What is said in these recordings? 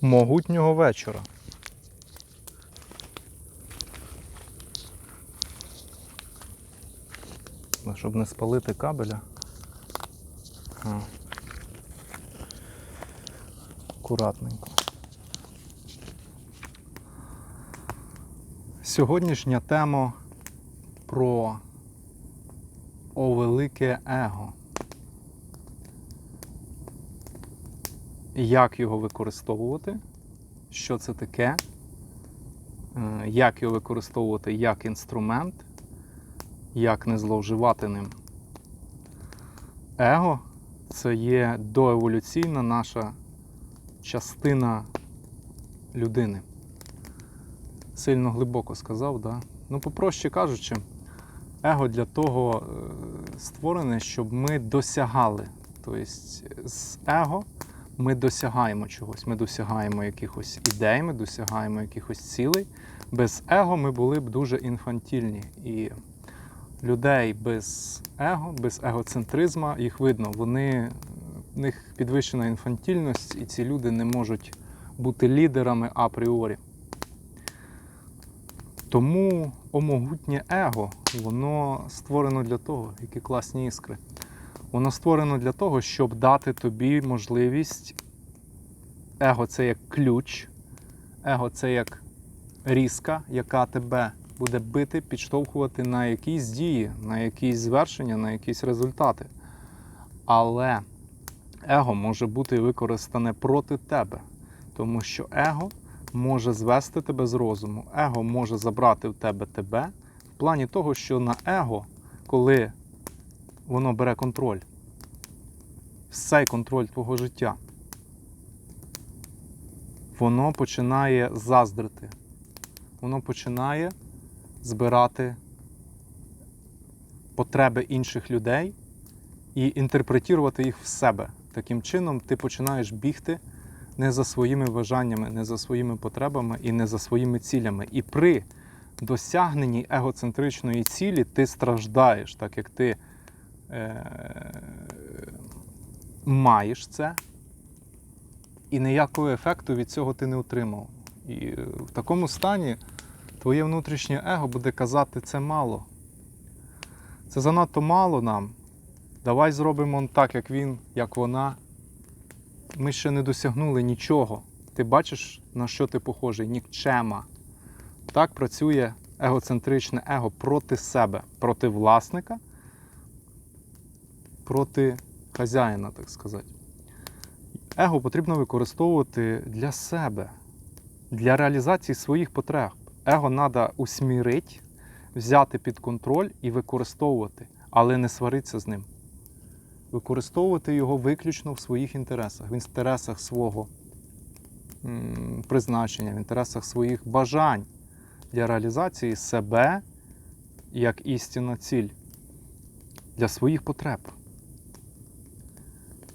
могутнього вечора. Ну, Щоб не спалити кабеля. Акуратненько. Сьогоднішня тема про о велике его. Як його використовувати, що це таке, е, як його використовувати як інструмент, як не зловживати ним. Его це є доеволюційна наша частина людини. Сильно глибоко сказав, да? Ну, попроще кажучи, его для того е, створене, щоб ми досягали. Тобто з его ми досягаємо чогось, ми досягаємо якихось ідей, ми досягаємо якихось цілей. Без его ми були б дуже інфантільні. І людей без его, без егоцентризму, їх видно, вони, в них підвищена інфантільність, і ці люди не можуть бути лідерами апріорі. Тому омогутнє его, воно створено для того, які класні іскри. Воно створено для того, щоб дати тобі можливість. Его це як ключ, его це як різка, яка тебе буде бити, підштовхувати на якісь дії, на якісь звершення, на якісь результати. Але его може бути використане проти тебе, тому що его може звести тебе з розуму, его може забрати в тебе тебе в плані того, що на его, коли воно бере контроль, цей контроль твого життя, воно починає заздрити, воно починає збирати потреби інших людей і інтерпретувати їх в себе. Таким чином, ти починаєш бігти не за своїми бажаннями, не за своїми потребами і не за своїми цілями. І при досягненні егоцентричної цілі ти страждаєш, так як ти маєш це, і ніякого ефекту від цього ти не отримав. І е, в такому стані твоє внутрішнє его буде казати, це мало. Це занадто мало нам. Давай зробимо так, як він, як вона. Ми ще не досягнули нічого. Ти бачиш, на що ти похожий? Нікчема. Так працює егоцентричне его проти себе, проти власника, проти хазяїна, так сказати. Его потрібно використовувати для себе, для реалізації своїх потреб. Его треба усмірити, взяти під контроль і використовувати, але не сваритися з ним. Використовувати його виключно в своїх інтересах, в інтересах свого призначення, в інтересах своїх бажань для реалізації себе як істинна ціль для своїх потреб.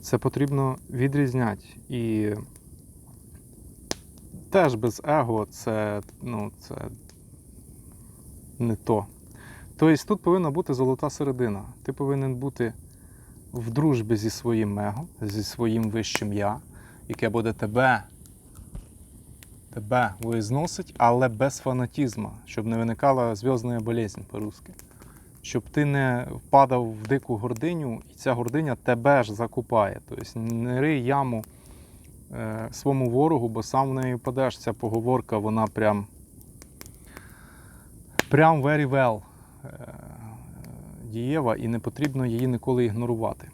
Це потрібно відрізняти. І теж без его це, ну, це не то. Тобто тут повинна бути золота середина. Ти повинен бути в дружбі зі своїм его, зі своїм вищим я, яке буде тебе, тебе визносить, але без фанатізму, щоб не виникала зв'язна болезнь по-русски. Щоб ти не впадав в дику гординю, і ця гординя тебе ж закупає. Тобто не рий яму е, своєму ворогу, бо сам в неї впадеш. Ця поговорка, вона прям прям very well е, дієва і не потрібно її ніколи ігнорувати.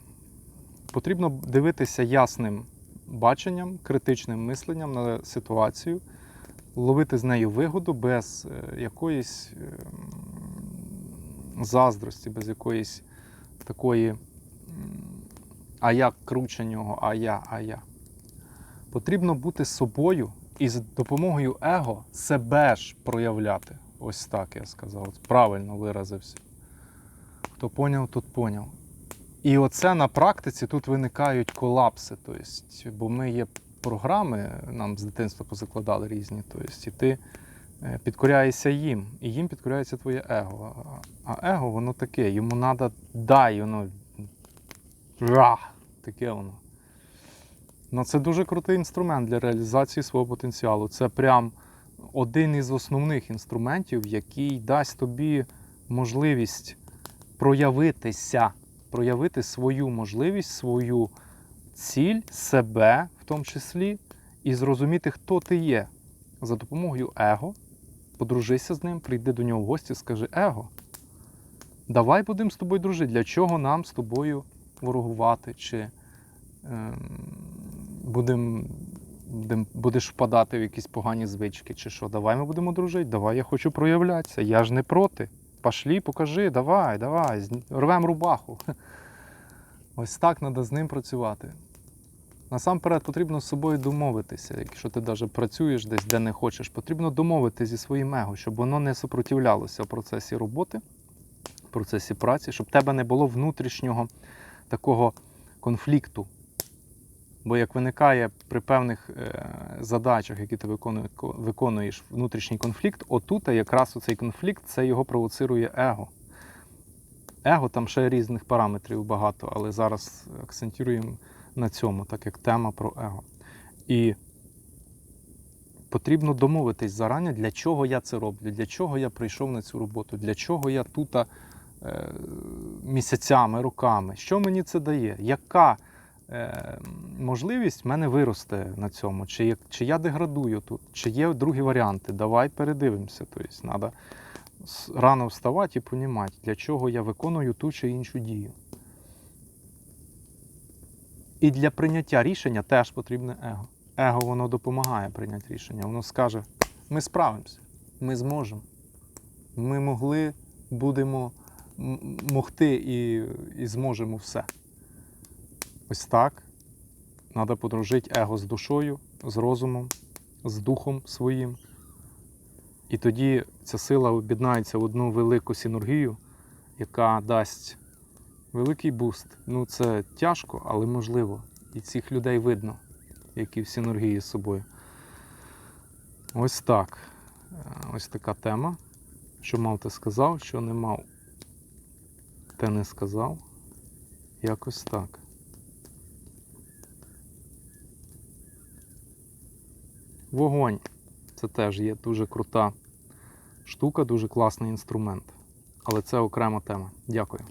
Потрібно дивитися ясним баченням, критичним мисленням на ситуацію, ловити з нею вигоду без е, якоїсь заздрості, без якоїсь такої а я круче нього, а я, а я. Потрібно бути собою і з допомогою его себе ж проявляти. Ось так я сказав. Правильно виразився. Хто поняв, тот поняв. І оце на практиці тут виникають колапси. Тобто, бо ми є програми, нам з дитинства позакладали різні. Тобто, і ти підкоряєшся їм, і їм підкоряється твоє его. А а его, воно таке, йому треба дай, воно. Ра, таке воно. Ну, це дуже крутий інструмент для реалізації свого потенціалу. Це прям один із основних інструментів, який дасть тобі можливість проявитися, проявити свою можливість, свою ціль, себе в тому числі, і зрозуміти, хто ти є за допомогою его. Подружися з ним, прийди до нього в гості, скажи его. Давай будемо з тобою дружити. Для чого нам з тобою ворогувати? Чи ем, будем, будем, будеш впадати в якісь погані звички, чи що? Давай ми будемо дружити, давай я хочу проявлятися. Я ж не проти. Пошлі, покажи, давай, давай, рвем рубаху. Ось так треба з ним працювати. Насамперед потрібно з собою домовитися. Якщо ти навіть працюєш десь, де не хочеш, потрібно домовитися зі своїм его, щоб воно не супротивлялося в процесі роботи, в процесі праці, щоб в тебе не було внутрішнього такого конфлікту. Бо як виникає при певних е, задачах, які ти виконуєш внутрішній конфлікт, отут якраз цей конфлікт це його провоцирує его. Его там ще різних параметрів багато, але зараз акцентуємо на цьому, так як тема про его. І потрібно домовитись зарані, для чого я це роблю, для чого я прийшов на цю роботу, для чого я тут е, місяцями, роками. Що мені це дає? Яка е, можливість мене виросте на цьому? Чи, як- чи я деградую тут? Чи є другі варіанти? Давай передивимося. Тобто, треба рано вставати і розуміти, для чого я виконую ту чи іншу дію. І для прийняття рішення теж потрібне его. Его воно допомагає прийняти рішення. Воно скаже: ми справимося, ми зможемо. Ми могли, будемо могти і, і зможемо все. Ось так. Треба подружити его з душою, з розумом, з духом своїм. І тоді ця сила об'єднається в одну велику синергію, яка дасть великий буст. Ну, це тяжко, але можливо. І цих людей видно, які в синергії з собою. Ось так. Е, Ось така тема. Що мав, те сказав, що не мав, те не сказав. Якось так. Вогонь. Це теж є дуже крута штука, дуже класний інструмент. Але це окрема тема. Дякую.